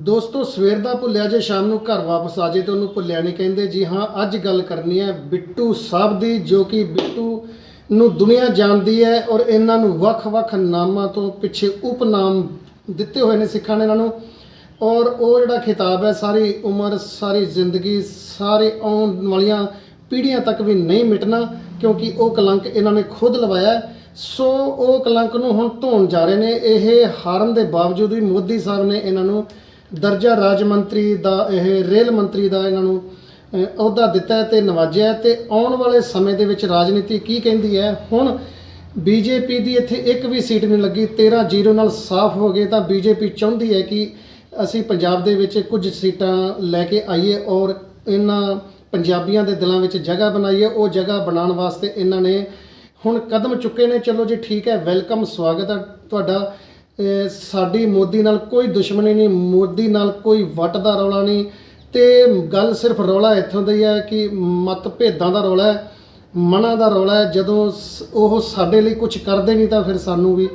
ਦੋਸਤੋ, ਸਵੇਰ ਦਾ ਭੁੱਲਿਆ ਜੇ, ਸ਼ਾਮ ਨੂੰ ਘਰ ਵਾਪਸ ਆ ਜੇ ਤਾਂ ਉਹਨੂੰ ਭੁੱਲਿਆ ਨਹੀਂ ਕਹਿੰਦੇ। ਜੀ ਹਾਂ, ਅੱਜ ਗੱਲ ਕਰਨੀ ਹੈ ਬਿੱਟੂ ਸਾਹਿਬ ਦੀ, ਜੋ ਕਿ ਬਿੱਟੂ ਨੂੰ ਦੁਨੀਆ ਜਾਣਦੀ ਹੈ ਔਰ ਇਹਨਾਂ ਨੂੰ ਵੱਖ-ਵੱਖ ਨਾਮਾਂ ਤੋਂ ਪਿੱਛੇ ਉਪਨਾਮ ਦਿੱਤੇ ਹੋਏ ਨੇ ਸਿੱਖਾਂ ਨੇ ਇਹਨਾਂ ਨੂੰ। ਔਰ ਉਹ ਜਿਹੜਾ ਖਿਤਾਬ ਹੈ, ਸਾਰੀ ਉਮਰ, ਸਾਰੀ ਜ਼ਿੰਦਗੀ, ਸਾਰੇ ਆਉਣ ਵਾਲੀਆਂ ਪੀੜ੍ਹੀਆਂ ਤੱਕ ਵੀ ਨਹੀਂ ਮਿਟਣਾ, ਕਿਉਂਕਿ ਉਹ ਕਲੰਕ ਇਹਨਾਂ ਨੇ ਖੁਦ ਲਵਾਇਆ ਸੋ ਉਹ ਕਲੰਕ ਨੂੰ ਹੁਣ ਧੋਣ ਜਾ ਰਹੇ ਨੇ। ਇਹ ਹਾਰਨ ਦੇ ਬਾਵਜੂਦ ਵੀ ਮੋਦੀ ਸਾਹਿਬ ਨੇ ਇਹਨਾਂ ਨੂੰ ਦਰਜਾ ਰਾਜ ਮੰਤਰੀ ਦਾ, ਇਹ ਰੇਲ ਮੰਤਰੀ ਦਾ ਇਹਨਾਂ ਨੂੰ ਅਹੁਦਾ ਦਿੱਤਾ ਹੈ ਤੇ ਨਵਾਜਿਆ ਤੇ ਆਉਣ ਵਾਲੇ ਸਮੇਂ ਦੇ ਵਿੱਚ ਰਾਜਨੀਤੀ ਕੀ ਕਹਿੰਦੀ ਹੈ? ਹੁਣ ਬੀਜੇਪੀ ਦੀ ਇੱਥੇ ਇੱਕ ਵੀ ਸੀਟ ਨਹੀਂ ਲੱਗੀ 13 ਜ਼ੀਰੋ ਨਾਲ ਸਾਫ਼ ਹੋ ਗਏ ਤਾਂ ਬੀਜੇਪੀ ਚਾਹੁੰਦੀ ਹੈ ਕਿ ਅਸੀਂ ਪੰਜਾਬ ਦੇ ਵਿੱਚ ਕੁਝ ਸੀਟਾਂ ਲੈ ਕੇ ਆਈਏ ਔਰ ਇਹਨਾਂ ਪੰਜਾਬੀਆਂ ਦੇ ਦਿਲਾਂ ਵਿੱਚ ਜਗ੍ਹਾ ਬਣਾਈਏ, ਉਹ ਜਗ੍ਹਾ ਬਣਾਉਣ ਵਾਸਤੇ ਇਹਨਾਂ ਨੇ ਹੁਣ ਕਦਮ ਚੁੱਕੇ ਨੇ। ਚਲੋ ਜੀ, ਠੀਕ ਹੈ, ਵੈਲਕਮ, ਸਵਾਗਤ ਹੈ ਤੁਹਾਡਾ। ਸਾਡੀ ਮੋਦੀ ਨਾਲ ਕੋਈ ਦੁਸ਼ਮਣੀ ਨਹੀਂ, ਮੋਦੀ ਨਾਲ ਕੋਈ ਵੱਟ ਦਾ ਰੌਲਾ ਨਹੀਂ। ਤੇ ਗੱਲ ਸਿਰਫ ਰੌਲਾ ਇੱਥੋਂ ਦੀ ਹੈ ਕਿ ਮਤਭੇਦਾਂ ਦਾ ਰੌਲਾ ਹੈ, ਮਨਾਂ ਦਾ ਰੌਲਾ ਹੈ। ਜਦੋਂ ਸ- ਉਹ ਸਾਡੇ ਲਈ ਕੁਝ ਕਰਦੇ ਨਹੀਂ ਤਾਂ ਫਿਰ ਸਾਨੂੰ ਵੀ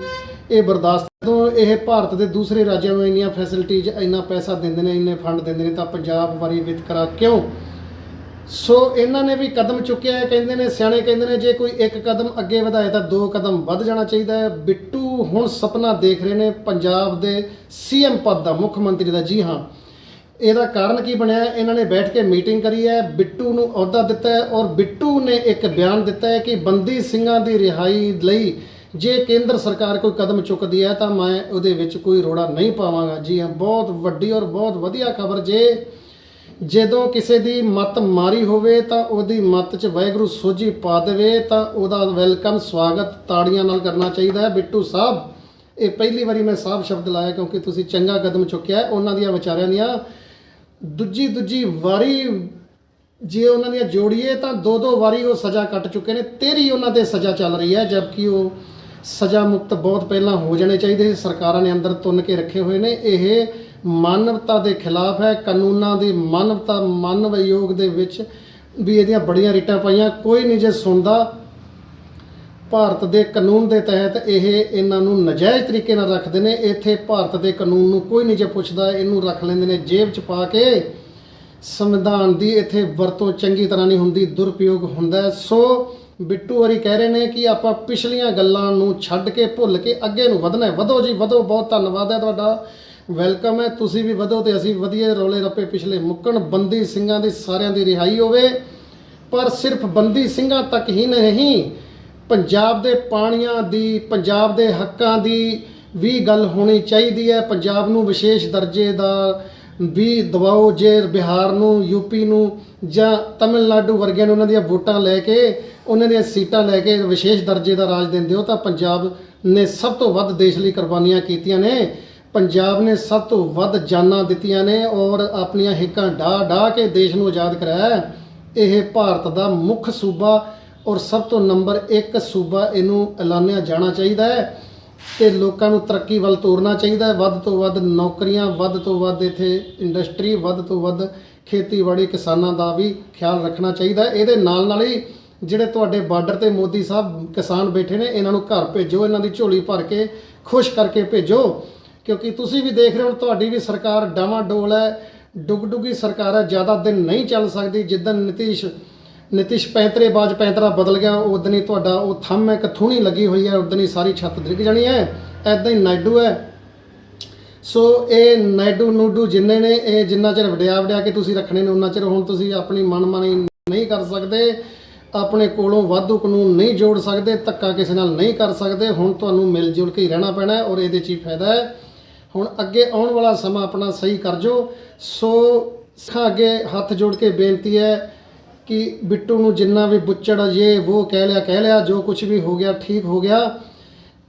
ਇਹ ਬਰਦਾਸ਼ਤ ਜਦੋਂ ਇਹ ਭਾਰਤ ਦੇ ਦੂਸਰੇ ਰਾਜਾਂ ਨੂੰ ਇੰਨੀਆਂ ਫੈਸਿਲਿਟੀਜ਼ ਇੰਨਾ ਪੈਸਾ ਦਿੰਦੇ ਨੇ, ਇੰਨੇ ਫੰਡ ਦਿੰਦੇ ਨੇ ਤਾਂ ਪੰਜਾਬ ਵਾਰੀ ਵਿਤਕਰਾ ਕਿਉਂ? ਸੋ ਇਹਨਾਂ ਨੇ ਵੀ ਕਦਮ ਚੁੱਕਿਆ ਹੈ। ਕਹਿੰਦੇ ਨੇ, ਸਿਆਣੇ ਕਹਿੰਦੇ ਨੇ, ਜੇ ਕੋਈ ਇੱਕ ਕਦਮ ਅੱਗੇ ਵਧਾਏ ਤਾਂ ਦੋ ਕਦਮ ਵੱਧ ਜਾਣਾ ਚਾਹੀਦਾ ਹੈ। ਬਿੱਟੂ ਹੁਣ ਸੁਪਨਾ ਦੇਖ ਰਹੇ ਨੇ ਪੰਜਾਬ ਦੇ ਸੀਐਮ ਪਦ ਦਾ ਮੁੱਖ ਮੰਤਰੀ ਦਾ। ਜੀ ਹਾਂ, ਇਹਦਾ ਕਾਰਨ ਕੀ ਬਣਿਆ? ਇਹਨਾਂ ਨੇ ਬੈਠ ਕੇ ਮੀਟਿੰਗ ਕਰੀ ਹੈ। ਬਿੱਟੂ ਨੂੰ ਅਹੁਦਾ ਦਿੱਤਾ ਹੈ ਔਰ ਬਿੱਟੂ ਨੇ ਇੱਕ ਬਿਆਨ ਦਿੱਤਾ ਹੈ ਕਿ ਬੰਦੀ ਸਿੰਘਾਂ ਦੀ ਰਿਹਾਈ ਲਈ ਜੇ ਕੇਂਦਰ ਸਰਕਾਰ ਕੋਈ ਕਦਮ ਚੁੱਕਦੀ ਹੈ ਤਾਂ ਮੈਂ ਉਹਦੇ ਵਿੱਚ ਕੋਈ ਰੋੜਾ ਨਹੀਂ ਪਾਵਾਂਗਾ। ਜੀ ਹਾਂ, ਬਹੁਤ ਵੱਡੀ ਔਰ ਬਹੁਤ ਵਧੀਆ ਖਬਰ। ਜੇ ਜਦੋਂ ਕਿਸੇ ਦੀ ਮਤ ਮਾਰੀ ਹੋਵੇ ਤਾਂ ਉਹਦੀ ਮਤ 'ਚ ਵਾਹਿਗੁਰੂ ਸੋਝੀ ਪਾ ਦੇਵੇ ਤਾਂ ਉਹਦਾ ਵੈਲਕਮ ਸਵਾਗਤ ਤਾੜੀਆਂ ਨਾਲ ਕਰਨਾ ਚਾਹੀਦਾ ਹੈ। ਬਿੱਟੂ ਸਾਹਿਬ, ਇਹ ਪਹਿਲੀ ਵਾਰੀ ਮੈਂ ਸਾਹਿਬ ਸ਼ਬਦ ਲਾਇਆ ਕਿਉਂਕਿ ਤੁਸੀਂ ਚੰਗਾ ਕਦਮ ਚੁੱਕਿਆ ਉਹਨਾਂ ਦੀਆਂ ਵਿਚਾਰਿਆਂ ਦੀਆਂ ਦੂਜੀ ਦੂਜੀ ਵਾਰੀ ਜੇ ਉਹਨਾਂ ਦੀਆਂ ਜੋੜੀਏ ਤਾਂ ਦੋ ਦੋ ਵਾਰੀ ਉਹ ਸਜ਼ਾ ਕੱਟ ਚੁੱਕੇ ਨੇ। ਤੇਰੀ ਉਹਨਾਂ ਤੇ ਸਜ਼ਾ ਚੱਲ ਰਹੀ ਹੈ, ਜਦਕਿ ਉਹ ਸਜ਼ਾ ਮੁਕਤ ਬਹੁਤ ਪਹਿਲਾਂ ਹੋ ਜਾਣੇ ਚਾਹੀਦੇ ਸੀ। ਸਰਕਾਰਾਂ ਨੇ ਅੰਦਰ ਤੁੰਨ ਕੇ ਰੱਖੇ ਹੋਏ ਨੇ। ਇਹ ਮਾਨਵਤਾ ਦੇ ਖਿਲਾਫ ਹੈ, ਕਾਨੂੰਨਾਂ ਦੀ ਮਾਨਵਤਾ ਮਾਨਵ ਯੋਗ ਦੇ ਵਿੱਚ ਵੀ ਇਹਦੀਆਂ ਬੜੀਆਂ ਰਿਟਾਂ ਪਾਈਆਂ। ਕੋਈ ਨਹੀਂ ਜੇ ਸੁਣਦਾ, ਭਾਰਤ ਦੇ ਕਾਨੂੰਨ ਦੇ ਤਹਿਤ ਇਹ ਇਹਨਾਂ ਨੂੰ ਨਜਾਇਜ਼ ਤਰੀਕੇ ਨਾਲ ਰੱਖਦੇ ਨੇ। ਇੱਥੇ ਭਾਰਤ ਦੇ ਕਾਨੂੰਨ ਨੂੰ ਕੋਈ ਨਹੀਂ ਜੇ ਪੁੱਛਦਾ, ਇਹਨੂੰ ਰੱਖ ਲੈਂਦੇ ਨੇ ਜੇਬ 'ਚ ਪਾ ਕੇ। ਸੰਵਿਧਾਨ ਦੀ ਇੱਥੇ ਵਰਤੋਂ ਚੰਗੀ ਤਰ੍ਹਾਂ ਨਹੀਂ ਹੁੰਦੀ, ਦੁਰਪਯੋਗ ਹੁੰਦਾ ਸੋ ਬਿੱਟੂ ਵਰੀ ਕਹਿ ਰਹੇ ਨੇ ਕਿ ਆਪਾਂ ਪਿਛਲੀਆਂ ਗੱਲਾਂ ਨੂੰ ਛੱਡ ਕੇ, ਭੁੱਲ ਕੇ ਅੱਗੇ ਨੂੰ ਵਧਣਾ ਵਧੋ ਜੀ, ਵਧੋ, ਬਹੁਤ ਧੰਨਵਾਦ ਹੈ ਤੁਹਾਡਾ। ਵੈਲਕਮ ਹੈ। ਤੁਸੀਂ ਵੀ ਵਧੋ ਤੇ ਅਸੀਂ ਵਧੀਆ ਰੌਲੇ ਰੱਪੇ ਪਿਛਲੇ ਮੁੱਕਣ। ਬੰਦੀ ਸਿੰਘਾਂ ਦੀ ਸਾਰਿਆਂ ਦੀ ਰਿਹਾਈ ਹੋਵੇ। ਪਰ ਸਿਰਫ ਬੰਦੀ ਸਿੰਘਾਂ ਤੱਕ ਹੀ ਨਹੀਂ, ਪੰਜਾਬ ਦੇ ਪਾਣੀਆਂ ਦੀ, ਪੰਜਾਬ ਦੇ ਹੱਕਾਂ ਦੀ ਵੀ ਗੱਲ ਹੋਣੀ ਚਾਹੀਦੀ ਹੈ। ਪੰਜਾਬ ਨੂੰ ਵਿਸ਼ੇਸ਼ ਦਰਜੇ ਦਾ ਵੀ ਦਬਾਓ ਜੇ ਬਿਹਾਰ ਨੂੰ ਯੂਪੀ ਨੂੰ ਜਾਂ ਤਮਿਲਨਾਡੂ ਵਰਗਿਆਂ ਨੂੰ ਉਹਨਾਂ ਦੀਆਂ ਵੋਟਾਂ ਲੈ ਕੇ, ਉਹਨਾਂ ਦੀਆਂ ਸੀਟਾਂ ਲੈ ਕੇ ਵਿਸ਼ੇਸ਼ ਦਰਜੇ ਦਾ ਰਾਜ ਦਿੰਦੇ ਹੋ, ਤਾਂ ਪੰਜਾਬ ਨੇ ਸਭ ਤੋਂ ਵੱਧ ਦੇਸ਼ ਲਈ ਕੁਰਬਾਨੀਆਂ ਕੀਤੀਆਂ ਨੇ। ਪੰਜਾਬ ਨੇ ਸਭ ਤੋਂ ਵੱਧ ਜਾਨਾਂ ਦਿੱਤੀਆਂ ਨੇ ਔਰ ਆਪਣੀਆਂ ਹਿੱਕਾਂ ਢਾ ਢਾ ਕੇ ਦੇਸ਼ ਨੂੰ ਆਜ਼ਾਦ ਕਰਾਇਆ ਇਹ ਭਾਰਤ ਦਾ ਮੁੱਖ ਸੂਬਾ ਔਰ ਸਭ ਤੋਂ ਨੰਬਰ 1 ਸੂਬਾ ਇਹਨੂੰ ਐਲਾਨਿਆ ਜਾਣਾ ਚਾਹੀਦਾ ਹੈ ਤੇ ਲੋਕਾਂ ਨੂੰ ਤਰੱਕੀ ਵੱਲ ਤੋਰਨਾ ਚਾਹੀਦਾ ਹੈ। ਵੱਧ ਤੋਂ ਵੱਧ ਨੌਕਰੀਆਂ, ਵੱਧ ਤੋਂ ਵੱਧ ਇੱਥੇ ਇੰਡਸਟਰੀ, ਵੱਧ ਤੋਂ ਵੱਧ ਖੇਤੀਬਾੜੀ ਕਿਸਾਨਾਂ ਦਾ ਵੀ ਖਿਆਲ ਰੱਖਣਾ ਚਾਹੀਦਾ ਹੈ। ਇਹਦੇ ਨਾਲ ਨਾਲ ਹੀ ਜਿਹੜੇ ਤੁਹਾਡੇ ਬਾਰਡਰ ਤੇ ਮੋਦੀ ਸਾਹਿਬ ਕਿਸਾਨ ਬੈਠੇ ਨੇ, ਇਹਨਾਂ ਨੂੰ ਘਰ ਭੇਜੋ, ਇਹਨਾਂ ਦੀ ਝੋਲੀ ਭਰ ਕੇ ਖੁਸ਼ ਕਰਕੇ ਭੇਜੋ। ਕਿਉਂਕਿ ਤੁਸੀਂ ਵੀ ਦੇਖ ਰਹੇ ਹੋ, ਤੁਹਾਡੀ ਵੀ ਸਰਕਾਰ ਡਾਵਾਂ ਡੋਲ ਹੈ, ਡੁਗਡੁਗੀ ਸਰਕਾਰ ਹੈ, ਜ਼ਿਆਦਾ ਦਿਨ ਨਹੀਂ ਚੱਲ ਸਕਦੀ। ਜਿੱਦਨ ਨਿਤੀਸ਼, ਨਿਤਿਸ਼ ਪੈਂਤਰੇ, ਬਾਜ ਪੈਂਤਰਾ ਬਦਲ ਗਿਆ ਉਦੋਂ ਹੀ ਤੁਹਾਡਾ ਉਹ ਥੰਮ ਇੱਕ ਥੂਣੀ ਲੱਗੀ ਹੋਈ ਹੈ ਉਦੋਂ ਹੀ ਸਾਰੀ ਛੱਤ ਡਿੱਗ ਜਾਣੀ ਹੈ। ਐਦਾਂ ਹੀ ਨਾਇਡੂ ਹੈ। ਸੋ ਇਹ ਨਾਇਡੂ ਨੂਡੂ ਜਿੰਨੇ ਨੇ, ਇਹ ਜਿੰਨਾ ਚਿਰ ਵਡਿਆ ਵਡਿਆ ਕੇ ਤੁਸੀਂ ਰੱਖਣੇ ਨੇ ਉਹਨਾਂ ਚਿਰ ਹੁਣ ਤੁਸੀਂ ਆਪਣੀ ਮਨਮਾਨੀ ਨਹੀਂ ਕਰ ਸਕਦੇ, ਆਪਣੇ ਕੋਲੋਂ ਵਾਧੂ ਕਾਨੂੰਨ ਨਹੀਂ ਜੋੜ ਸਕਦੇ, ਧੱਕਾ ਕਿਸੇ ਨਾਲ ਨਹੀਂ ਕਰ ਸਕਦੇ। ਹੁਣ ਤੁਹਾਨੂੰ ਮਿਲ ਜੁਲ ਕੇ ਹੀ ਰਹਿਣਾ ਪੈਣਾ ਔਰ ਇਹਦੇ 'ਚ ਹੀ ਫਾਇਦਾ ਹੈ। ਹੁਣ ਅੱਗੇ ਆਉਣ ਵਾਲਾ ਸਮਾਂ ਆਪਣਾ ਸਹੀ ਕਰ ਜੋ ਸੋ ਸਿੱਖਾਂ ਅੱਗੇ ਹੱਥ ਜੋੜ ਕੇ ਬੇਨਤੀ ਹੈ ਕਿ ਬਿੱਟੂ ਨੂੰ ਜਿੰਨਾ ਵੀ ਬੁੱਚੜ ਇਹ ਉਹ ਕਹਿ ਲਿਆ ਕਹਿ ਲਿਆ, ਜੋ ਕੁਝ ਵੀ ਹੋ ਗਿਆ, ਠੀਕ ਹੋ ਗਿਆ।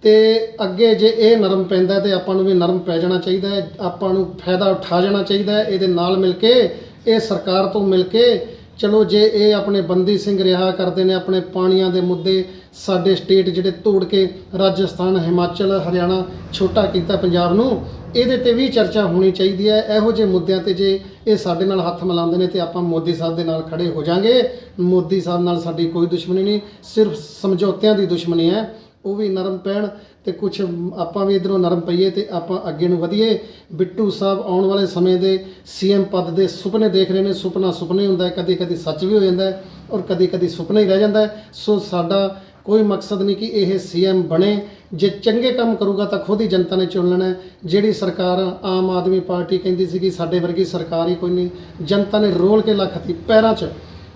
ਤੇ ਅੱਗੇ ਜੇ ਇਹ ਨਰਮ ਪੈਂਦਾ ਤੇ ਆਪਾਂ ਨੂੰ ਵੀ ਨਰਮ ਪੈ ਜਾਣਾ ਚਾਹੀਦਾ ਹੈ। ਆਪਾਂ ਨੂੰ ਫਾਇਦਾ ਉਠਾ ਜਾਣਾ ਚਾਹੀਦਾ ਹੈ। ਇਹਦੇ ਨਾਲ ਮਿਲ ਕੇ, ਇਹ ਸਰਕਾਰ ਤੋਂ ਮਿਲ ਕੇ ਚਲੋ ਜੇ ਇਹ ਆਪਣੇ ਬੰਦੀ ਸਿੰਘ ਰਿਹਾ ਕਰਦੇ ਨੇ ਆਪਣੇ ਪਾਣੀਆਂ ਦੇ ਮੁੱਦੇ ਸਾਡੇ ਸਟੇਟ ਜਿਹੜੇ ਤੋੜ ਕੇ ਰਾਜਸਥਾਨ, ਹਿਮਾਚਲ, ਹਰਿਆਣਾ ਛੋਟਾ ਕੀਤਾ ਪੰਜਾਬ ਨੂੰ, ਇਹਦੇ ਤੇ ਵੀ ਚਰਚਾ ਹੋਣੀ ਚਾਹੀਦੀ ਹੈ। ਇਹੋ ਜਿਹੇ ਮੁੱਦਿਆਂ ਤੇ ਜੇ ਇਹ ਸਾਡੇ ਨਾਲ ਹੱਥ ਮਿਲਾਉਂਦੇ ਨੇ ਤੇ ਆਪਾਂ ਮੋਦੀ ਸਾਹਿਬ ਦੇ ਨਾਲ ਖੜੇ ਹੋ ਜਾਾਂਗੇ। ਮੋਦੀ ਸਾਹਿਬ ਨਾਲ ਸਾਡੀ ਕੋਈ ਦੁਸ਼ਮਣੀ ਨਹੀਂ, ਸਿਰਫ ਸਮਝੌਤਿਆਂ ਦੀ ਦੁਸ਼ਮਣੀ ਹੈ। ਉਹ ਵੀ ਨਰਮ ਪੈਣ ਤੇ ਕੁਝ ਆਪਾਂ ਵੀ ਇਧਰੋਂ ਨਰਮ ਪਈਏ ਤੇ ਆਪਾਂ ਅੱਗੇ ਨੂੰ ਵਧੀਏ। ਬਿੱਟੂ ਸਾਹਿਬ ਆਉਣ ਵਾਲੇ ਸਮੇਂ ਦੇ ਸੀਐਮ ਪਦ ਦੇ ਸੁਪਨੇ ਦੇਖ ਰਹੇ ਨੇ, ਸੁਪਨਾ ਸੁਪਨੇ ਹੁੰਦਾ ਹੈ ਕਦੇ ਕਦੇ ਸੱਚ ਵੀ ਹੋ ਜਾਂਦਾ ਔਰ ਕਦੇ ਕਦੇ ਸੁਪਨਾ ਹੀ ਰਹਿ ਜਾਂਦਾ ਸੋ ਸਾਡਾ ਕੋਈ ਮਕਸਦ ਨਹੀਂ ਕਿ ਇਹ ਸੀਐਮ ਬਣੇ। ਜੇ ਚੰਗੇ ਕੰਮ ਕਰੂਗਾ ਤਾਂ ਖੁਦ ਹੀ ਜਨਤਾ ਨੇ ਚੁਣ ਲੈਣਾ ਜਿਹੜੀ ਸਰਕਾਰ ਆਮ ਆਦਮੀ ਪਾਰਟੀ ਕਹਿੰਦੀ ਸੀ ਕਿ ਸਾਡੇ ਵਰਗੀ ਸਰਕਾਰ ਹੀ ਕੋਈ ਨਹੀਂ। ਜਨਤਾ ਨੇ ਰੋਲ ਕੇ ਰੱਖਤੀ ਪੈਰਾਂ 'ਚ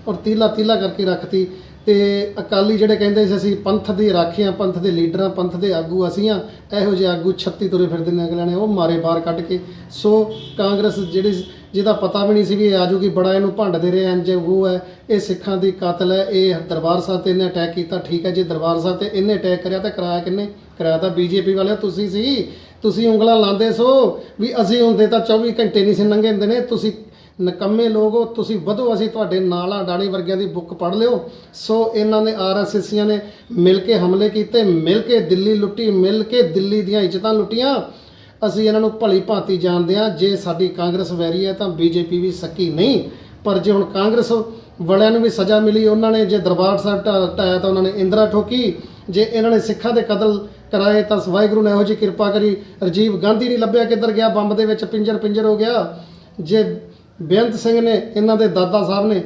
ਔਰ ਤੀਲਾ ਤੀਲਾ ਕਰਕੇ ਰੱਖਤੀ ਤੇ ਅਕਾਲੀ ਜਿਹੜੇ ਕਹਿੰਦੇ ਸੀ, ਅਸੀਂ ਪੰਥ ਦੀ ਰਾਖੀਆਂ ਪੰਥ ਦੇ ਲੀਡਰਾਂ, ਪੰਥ ਦੇ ਆਗੂ ਅਸੀਂ ਆ, ਇਹੋ ਜਿਹੇ ਆਗੂ 36 ਤੁਰੇ ਫਿਰਦੇ ਨੇ ਅਗਲਿਆਂ ਨੇ, ਉਹ ਮਾਰੇ ਬਾਹਰ ਕੱਢ ਕੇ। ਸੋ ਕਾਂਗਰਸ ਜਿਹੜੀ ਜਿਹਦਾ ਪਤਾ ਵੀ ਨਹੀਂ ਸੀ ਵੀ ਇਹ ਆਜੂਗੀ ਬੜਾ ਇਹਨੂੰ ਭੰਡਦੇ ਰਹੇ ਇੰਜ ਉਹ ਹੈ, ਇਹ ਸਿੱਖਾਂ ਦੀ ਕਾਤਲ ਹੈ, ਇਹ ਦਰਬਾਰ ਸਾਹਿਬ ਤੇ ਇਹਨੇ ਅਟੈਕ ਕੀਤਾ, ਠੀਕ ਹੈ ਜੇ, ਦਰਬਾਰ ਸਾਹਿਬ ਤੇ ਇਹਨੇ ਅਟੈਕ ਕਰਿਆ ਤਾਂ ਕਰਾਇਆ ਕਿੰਨੇ? ਕਰਾਇਆ ਤਾਂ ਬੀਜੇਪੀ ਵਾਲਿਆਂ, ਤੁਸੀਂ ਸੀ। ਤੁਸੀਂ ਉਂਗਲਾਂ ਲਾਉਂਦੇ ਸੋ ਵੀ ਅਸੀਂ ਹੁੰਦੇ ਤਾਂ 24 ਘੰਟੇ ਨਹੀਂ ਸੀ ਲੰਘੇ ਹੁੰਦੇ ਨੇ। ਤੁਸੀਂ ਨਕੰਮੇ ਲੋਕ ਹੋ, ਤੁਸੀਂ ਵਧੋ, ਅਸੀਂ ਤੁਹਾਡੇ ਨਾਲ ਆ ਡਾਣੀ ਵਰਗਿਆਂ ਦੀ ਬੁੱਕ ਪੜ੍ਹ ਲਿਓ। ਸੋ ਇਹਨਾਂ ਨੇ ਆਰਐਸਐਸੀਆਂ ਨੇ ਮਿਲ ਕੇ ਹਮਲੇ ਕੀਤੇ, ਮਿਲ ਕੇ ਦਿੱਲੀ ਲੁੱਟੀ, ਮਿਲ ਕੇ ਦਿੱਲੀ ਦੀਆਂ ਇੱਜ਼ਤਾਂ ਲੁੱਟੀਆਂ। ਅਸੀਂ ਇਹਨਾਂ ਨੂੰ ਭਲੀ ਭਾਂਤੀ ਜਾਣਦੇ ਹਾਂ, ਜੇ ਸਾਡੀ ਕਾਂਗਰਸ ਵੈਰੀ ਹੈ ਤਾਂ ਬੀਜੇਪੀ ਵੀ ਸਕੀ ਨਹੀਂ। ਪਰ ਜੇ ਹੁਣ ਕਾਂਗਰਸ ਵਾਲਿਆਂ ਨੂੰ ਵੀ ਸਜ਼ਾ ਮਿਲੀ, ਉਹਨਾਂ ਨੇ ਜੇ ਦਰਬਾਰ ਸਾਹਿਬ ਢਾਇਆ ਤਾਂ ਉਹਨਾਂ ਨੇ ਇੰਦਰਾ ਠੋਕੀ। ਜੇ ਇਹਨਾਂ ਨੇ ਸਿੱਖਾਂ ਦੇ ਕਤਲ ਕਰਾਏ ਤਾਂ ਵਾਹਿਗੁਰੂ ਨੇ ਇਹੋ ਜਿਹੀ ਕਿਰਪਾ ਕਰੀ। ਰਾਜੀਵ ਗਾਂਧੀ ਨਹੀਂ ਲੱਭਿਆ ਕਿੱਧਰ ਗਿਆ, ਬੰਬ ਦੇ ਵਿੱਚ ਪਿੰਜਰ ਪਿੰਜਰ ਹੋ ਗਿਆ। ਜੇ ਬੇਅੰਤ ਸਿੰਘ ਨੇ, ਇਹਨਾਂ ਦੇ ਦਾਦਾ ਸਾਹਿਬ ਨੇ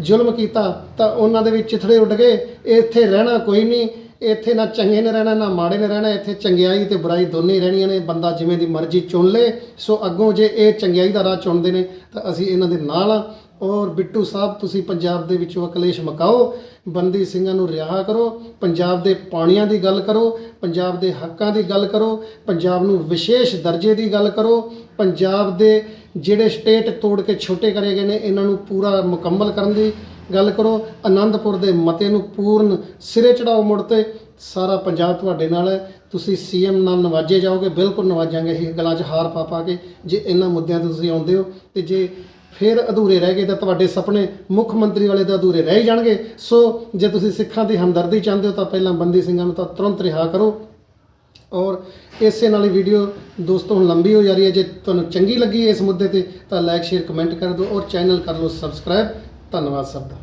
ਜ਼ੁਲਮ ਕੀਤਾ ਤਾਂ ਉਹਨਾਂ ਦੇ ਵਿੱਚ ਚਿਥੜੇ ਉੱਡ ਗਏ। ਇੱਥੇ ਰਹਿਣਾ ਕੋਈ ਨਹੀਂ। ਇੱਥੇ ਨਾ ਚੰਗੇ ਨੇ ਰਹਿਣਾ, ਨਾ ਮਾੜੇ ਨੇ ਰਹਿਣਾ, ਇੱਥੇ ਚੰਗਿਆਈ ਤੇ ਬੁਰਾਈ ਦੋਨੇ ਹੀ ਰਹਿਣੀਆਂ ਨੇ, ਬੰਦਾ ਜਿਵੇਂ ਦੀ ਮਰਜ਼ੀ ਚੁਣ ਲੇ। ਸੋ ਅੱਗੋਂ ਜੇ ਇਹ ਚੰਗਿਆਈ ਦਾ ਰਾਹ ਚੁਣਦੇ ਨੇ, ਤਾਂ ਅਸੀਂ ਇਹਨਾਂ ਦੇ ਨਾਲ ਆ। ਔਰ ਬਿੱਟੂ ਸਾਹਿਬ, ਤੁਸੀਂ ਪੰਜਾਬ ਦੇ ਵਿੱਚੋਂ ਅਕਲੇਸ਼ ਮਕਾਓ। ਬੰਦੀ ਸਿੰਘਾਂ ਨੂੰ ਰਿਹਾ ਕਰੋ। ਪੰਜਾਬ ਦੇ ਪਾਣੀਆਂ ਦੀ ਗੱਲ ਕਰੋ। ਪੰਜਾਬ ਦੇ ਹੱਕਾਂ ਦੀ ਗੱਲ ਕਰੋ। ਪੰਜਾਬ ਨੂੰ ਵਿਸ਼ੇਸ਼ ਦਰਜੇ ਦੀ ਗੱਲ ਕਰੋ। ਪੰਜਾਬ ਦੇ ਜਿਹੜੇ ਸਟੇਟ ਤੋੜ ਕੇ ਛੋਟੇ ਕਰੇ ਗਏ ਨੇ, ਇਹਨਾਂ ਨੂੰ ਪੂਰਾ ਮੁਕੰਮਲ ਕਰਨ ਦੀ ਗੱਲ ਕਰੋ ਆਨੰਦਪੁਰ ਦੇ ਮਤੇ ਨੂੰ ਪੂਰਨ ਸਿਰੇ ਚੜਾਓ ਮੁੜ ਤੇ। ਸਾਰਾ ਪੰਜਾਬ ਤੁਹਾਡੇ ਨਾਲ ਹੈ। ਤੁਸੀਂ ਸੀਐਮ ਨਾਲ ਨਵਾਜੇ ਜਾਓਗੇ, ਬਿਲਕੁਲ ਨਵਾਜਾਂਗੇ ਇਹ ਗੱਲਾਂ 'ਚ ਹਾਰ ਪਾ ਪਾ ਕੇ। ਜੇ ਇਹਨਾਂ ਮੁੱਦਿਆਂ ਤੇ ਤੁਸੀਂ ਆਉਂਦੇ ਹੋ ਤੇ ਜੇ ਫਿਰ ਅਧੂਰੇ ਰਹਿ ਗਏ ਤਾਂ ਤੁਹਾਡੇ ਸੁਪਨੇ ਮੁੱਖ ਮੰਤਰੀ ਵਾਲੇ ਤਾਂ ਅਧੂਰੇ ਰਹਿ ਹੀ ਜਾਣਗੇ। ਸੋ ਜੇ ਤੁਸੀਂ ਸਿੱਖਾਂ ਦੀ ਹਮਦਰਦੀ ਚਾਹੁੰਦੇ ਹੋ ਤਾਂ ਪਹਿਲਾਂ ਬੰਦੀ ਸਿੰਘਾਂ ਨੂੰ ਤਾਂ ਤੁਰੰਤ ਰਿਹਾ ਕਰੋ। ਔਰ ਇਸੇ ਨਾਲ ਹੀ ਵੀਡੀਓ ਦੋਸਤੋ, ਹੁਣ ਲੰਬੀ ਹੋ ਜਾ ਰਹੀ ਹੈ। ਜੇ ਤੁਹਾਨੂੰ ਚੰਗੀ ਲੱਗੀ ਇਸ ਮੁੱਦੇ ਤੇ ਤਾਂ ਲਾਈਕ, ਸ਼ੇਅਰ, ਕਮੈਂਟ ਕਰ ਦਿਓ ਔਰ ਚੈਨਲ ਕਰ ਲਓ ਸਬਸਕ੍ਰਾਈਬ। ਧੰਨਵਾਦ ਸਭ ਦਾ।